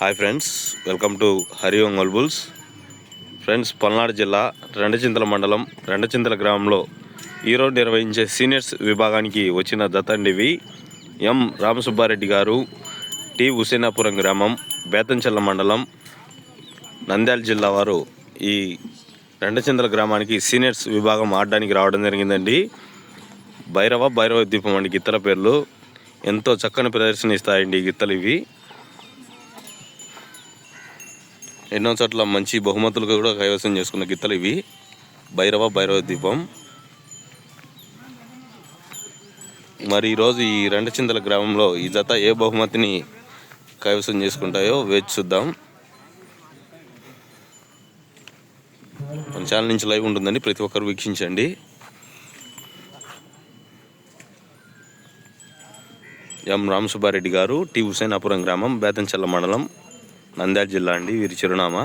Hi friends welcome to Hari Ongole bulls friends Palnadu జిల్లా రెండచింతల మండలం రెండచింతల గ్రామంలో ఈరోజు నిర్వహించే సీనియర్స్ విభాగానికి వచ్చిన దత్తండివి ఎం రామసుబ్బారెడ్డి గారు టి హుసేనాపురం గ్రామం బేతంచెల్ల మండలం నంద్యాల జిల్లా వారు ఈ రెండచింతల గ్రామానికి సీనియర్స్ విభాగం ఆడడానికి రావడం జరిగిందండి. భైరవ భైరవ దీపం అండి గిత్తల పేర్లు ఎంతో చక్కని ప్రదర్శన ఇస్తాయండి ఈ గిత్తలు ఇవి. ఎన్నో చోట్ల మంచి బహుమతులు కూడా కైవసం చేసుకున్న గిత్తలు ఇవి. భైరవ భైరవ దీపం మరి ఈరోజు ఈ రెండచింతల గ్రామంలో ఈ జత ఏ బహుమతిని కైవసం చేసుకుంటాయో వేచి చూద్దాం. మన ఛానల్ నుంచి లైవ్ ఉంటుందని ప్రతి ఒక్కరు వీక్షించండి. ఎం రామసుబ్బారెడ్డి గారు టి హుసేనాపురం గ్రామం బేతంచెల్ల మండలం. నంద్యాల జిల్లా అండి వీరి చిరునామా.